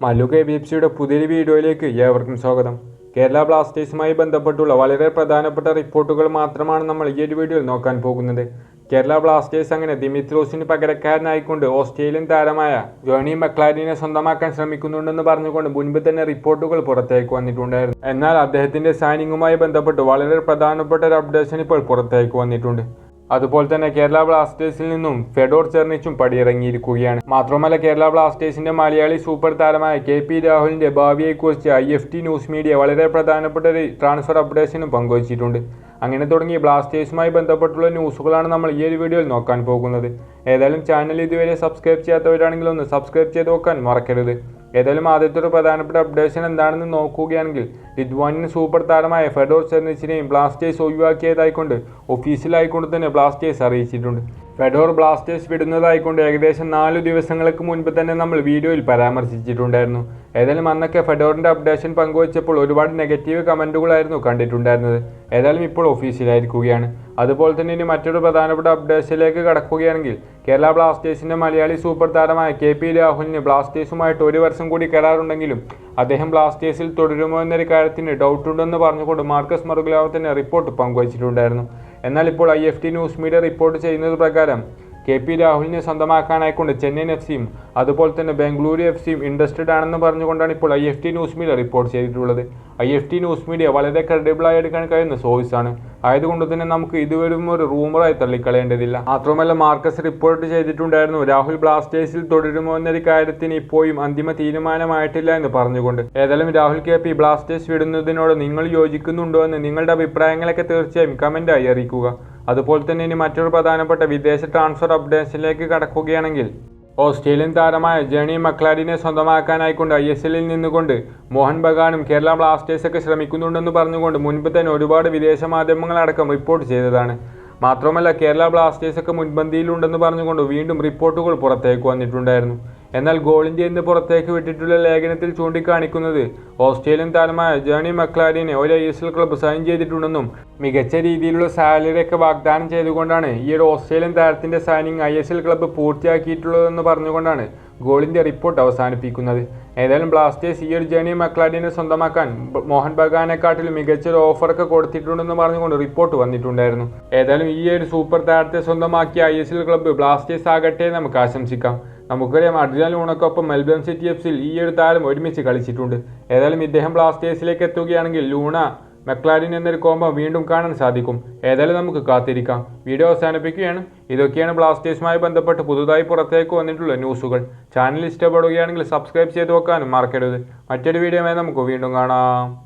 Mallu K. B. F. സിയുടെ പുതിയൊരു വീഡിയോയിലേക്ക് ഏവർക്കും സ്വാഗതം. കേരള ബ്ലാസ്റ്റേഴ്സുമായി ബന്ധപ്പെട്ടുള്ള വളരെ പ്രധാനപ്പെട്ട റിപ്പോർട്ടുകൾ മാത്രമാണ് നമ്മൾ ഈ ഒരു വീഡിയോയിൽ നോക്കാൻ പോകുന്നത്. കേരള ബ്ലാസ്റ്റേഴ്സ് അങ്ങനെ ദിമിത്രോസിന് പകരക്കാരനായിക്കൊണ്ട് ഓസ്ട്രേലിയൻ താരമായ ജോണി മക്ലാരിനെ സ്വന്തമാക്കാൻ ശ്രമിക്കുന്നുണ്ടെന്ന് പറഞ്ഞുകൊണ്ട് മുൻപ് തന്നെ റിപ്പോർട്ടുകൾ പുറത്തേക്ക് വന്നിട്ടുണ്ടായിരുന്നു. എന്നാൽ അദ്ദേഹത്തിന്റെ സൈനിങ്ങുമായി ബന്ധപ്പെട്ട് വളരെ പ്രധാനപ്പെട്ട ഒരു അപ്ഡേഷൻ ഇപ്പോൾ പുറത്തേക്ക് വന്നിട്ടുണ്ട്. അതുപോലെ തന്നെ കേരള ബ്ലാസ്റ്റേഴ്സിൽ നിന്നും ഫെഡോർ ചെർണിച്ചും പടിയിറങ്ങിയിരിക്കുകയാണ്. മാത്രമല്ല കേരള ബ്ലാസ്റ്റേഴ്സിന്റെ മലയാളി സൂപ്പർ താരമായ കെ പി രാഹുലിന്റെ ഭാവിയെക്കുറിച്ച് I F T news media വളരെ പ്രധാനപ്പെട്ട ഒരു ട്രാൻസ്ഫർ അപ്ഡേഷനും പങ്കുവച്ചിട്ടുണ്ട്. അങ്ങനെ തുടങ്ങി ബ്ലാസ്റ്റേഴ്സുമായി ബന്ധപ്പെട്ടുള്ള ന്യൂസുകളാണ് നമ്മൾ ഈ ഒരു വീഡിയോയിൽ നോക്കാൻ പോകുന്നത്. ഏതായാലും ചാനൽ ഇതുവരെ സബ്സ്ക്രൈബ് ചെയ്യാത്തവരാണെങ്കിൽ ഒന്ന് സബ്സ്ക്രൈബ് ചെയ്ത് നോക്കാൻ മറക്കരുത്. ഏതായാലും ആദ്യത്തെ ഒരു പ്രധാനപ്പെട്ട അപ്ഡേഷൻ എന്താണെന്ന് നോക്കുകയാണെങ്കിൽ ലിത്വാനിയൻ സൂപ്പർ താരമായ ഫെഡോർ ചെർണിച്ചിനെയും ബ്ലാസ്റ്റേഴ്സ് ഒഴിവാക്കിയതായിക്കൊണ്ട് ഒഫീഷ്യലായിക്കൊണ്ട് തന്നെ ബ്ലാസ്റ്റേഴ്സ് അറിയിച്ചിട്ടുണ്ട്. ഫെഡോർ ബ്ലാസ്റ്റേഴ്സ് വിടുന്നതായിക്കൊണ്ട് ഏകദേശം നാല് ദിവസങ്ങൾക്ക് മുൻപ് തന്നെ നമ്മൾ വീഡിയോയിൽ പരാമർശിച്ചിട്ടുണ്ടായിരുന്നു. ഏതായാലും അന്നൊക്കെ ഫെഡോറിന്റെ അപ്ഡേഷൻ പങ്കുവച്ചപ്പോൾ ഒരുപാട് നെഗറ്റീവ് കമന്റുകളായിരുന്നു കണ്ടിട്ടുണ്ടായിരുന്നത്. ഏതായാലും ഇപ്പോൾ ഒഫീഷ്യലായിരിക്കുകയാണ് അതുപോലെ തന്നെ ഇനി മറ്റൊരു പ്രധാനപ്പെട്ട അപ്ഡേഷനിലേക്ക് കടക്കുകയാണെങ്കിൽ കേരള ബ്ലാസ്റ്റേഴ്സിന്റെ മലയാളി സൂപ്പർ താരമായ കെ പി രാഹുലിന് ബ്ലാസ്റ്റേഴ്സുമായിട്ട് ഒരു വർഷം കൂടി കരാറുണ്ടെങ്കിലും അദ്ദേഹം ബ്ലാസ്റ്റേഴ്സിൽ തുടരുമോ എന്നൊരു കാര്യത്തിന് ഡൗട്ടുണ്ടെന്ന് പറഞ്ഞുകൊണ്ട് മാർക്കസ് മറുകുലാവ് തന്നെ റിപ്പോർട്ട് പങ്കുവച്ചിട്ടുണ്ടായിരുന്നു. എന്നാൽ ഇപ്പോൾ I F T news media report ചെയ്യുന്നത് പ്രകാരം കെ പി രാഹുലിനെ സ്വന്തമാക്കാനായിക്കൊണ്ട് ചെന്നൈയിൻ എഫ് സിയും അതുപോലെ തന്നെ ബാംഗ്ലൂരു എഫ് സിയും ഇൻട്രസ്റ്റഡ് ആണെന്ന് പറഞ്ഞുകൊണ്ടാണ് ഇപ്പോൾ I F T news media report ചെയ്തിട്ടുള്ളത്. I F T news media വളരെ ക്രെഡിബിളായി എടുക്കാൻ കഴിയുന്ന സോഴ്സാണ് ആയതുകൊണ്ട് തന്നെ നമുക്ക് ഇതുവരും ഒരു റൂമറായി തള്ളിക്കളയേണ്ടതില്ല. മാത്രമല്ല മാർക്കസ് റിപ്പോർട്ട് ചെയ്തിട്ടുണ്ടായിരുന്നു രാഹുൽ ബ്ലാസ്റ്റേഴ്സിൽ തുടരുമോ എന്നൊരു കാര്യത്തിന് ഇപ്പോഴും അന്തിമ തീരുമാനമായിട്ടില്ല എന്ന് പറഞ്ഞുകൊണ്ട്. ഏതായാലും രാഹുൽ കെ പി ബ്ലാസ്റ്റേഴ്സ് വിടുന്നതിനോട് നിങ്ങൾ യോജിക്കുന്നുണ്ടോ എന്ന് നിങ്ങളുടെ അഭിപ്രായങ്ങളൊക്കെ തീർച്ചയായും കമന്റായി അറിയിക്കുക. അതുപോലെ തന്നെ ഇനി മറ്റൊരു പ്രധാനപ്പെട്ട വിദേശ ട്രാൻസ്ഫർ അപ്ഡേഷനിലേക്ക് കടക്കുകയാണെങ്കിൽ ഓസ്ട്രേലിയൻ താരമായ ജേണി മക്ലാഡിനെ സ്വന്തമാക്കാനായിക്കൊണ്ട് ഐ എസ് എല്ലിൽ നിന്നുകൊണ്ട് മോഹൻ ബഗാനും കേരള ബ്ലാസ്റ്റേഴ്സൊക്കെ ശ്രമിക്കുന്നുണ്ടെന്ന് പറഞ്ഞുകൊണ്ട് മുൻപ് തന്നെ ഒരുപാട് വിദേശ മാധ്യമങ്ങളടക്കം റിപ്പോർട്ട് ചെയ്തതാണ്. മാത്രമല്ല കേരള ബ്ലാസ്റ്റേഴ്സൊക്കെ മുൻപന്തിയിലുണ്ടെന്ന് പറഞ്ഞുകൊണ്ട് വീണ്ടും റിപ്പോർട്ടുകൾ പുറത്തേക്ക് വന്നിട്ടുണ്ടായിരുന്നു. എന്നാൽ ഗോളിന്റെ എന്ന് പുറത്തേക്ക് വിട്ടിട്ടുള്ള ലേഖനത്തിൽ ചൂണ്ടിക്കാണിക്കുന്നത് ഓസ്ട്രേലിയൻ താരമായ ജേണി മക്ലാരിനെ ഒരു I S L club sign ചെയ്തിട്ടുണ്ടെന്നും മികച്ച രീതിയിലുള്ള സാലറി ഒക്കെ വാഗ്ദാനം ചെയ്തുകൊണ്ടാണ് ഈ ഒരു ഓസ്ട്രേലിയൻ താരത്തിന്റെ signing I S L club പൂർത്തിയാക്കിയിട്ടുള്ളതെന്ന് പറഞ്ഞുകൊണ്ടാണ് ഗോളിന്റെ റിപ്പോർട്ട് അവസാനിപ്പിക്കുന്നത്. ഏതായാലും ബ്ലാസ്റ്റേഴ്സ് ഈ ഒരു ജേണി മക്ലാഡിനെ സ്വന്തമാക്കാൻ മോഹൻ ബഗാനെക്കാട്ടിലും മികച്ചൊരു ഓഫറൊക്കെ കൊടുത്തിട്ടുണ്ടെന്ന് പറഞ്ഞുകൊണ്ട് റിപ്പോർട്ട് വന്നിട്ടുണ്ടായിരുന്നു. ഏതായാലും ഈ ഒരു സൂപ്പർ താരത്തെ സ്വന്തമാക്കിയ I S L club Blasters ആകട്ടെ നമുക്ക് ആശംസിക്കാം. നമുക്കറിയാം അർജുന ലൂണക്കൊപ്പം മെൽബൺ സിറ്റി എഫ് സിയിൽ ഈ ഒരു താരം ഒരുമിച്ച് കളിച്ചിട്ടുണ്ട്. ഏതായാലും ഇദ്ദേഹം ബ്ലാസ്റ്റേഴ്സിലേക്ക് എത്തുകയാണെങ്കിൽ ലൂണ മെക്ലാരിൻ എന്നൊരു കോംബോ വീണ്ടും കാണാൻ സാധിക്കും. ഏതായാലും നമുക്ക് കാത്തിരിക്കാം. വീഡിയോ അവസാനിപ്പിക്കുകയാണ്. ഇതൊക്കെയാണ് ബ്ലാസ്റ്റേഴ്സുമായി ബന്ധപ്പെട്ട് പുതുതായി പുറത്തേക്ക് വന്നിട്ടുള്ള ന്യൂസുകൾ ചാനൽ ഇഷ്ടപ്പെടുകയാണെങ്കിൽ സബ്സ്ക്രൈബ് ചെയ്ത് വെക്കാനും മറക്കരുത്. മറ്റൊരു വീഡിയോയുമായി നമുക്ക് വീണ്ടും കാണാം.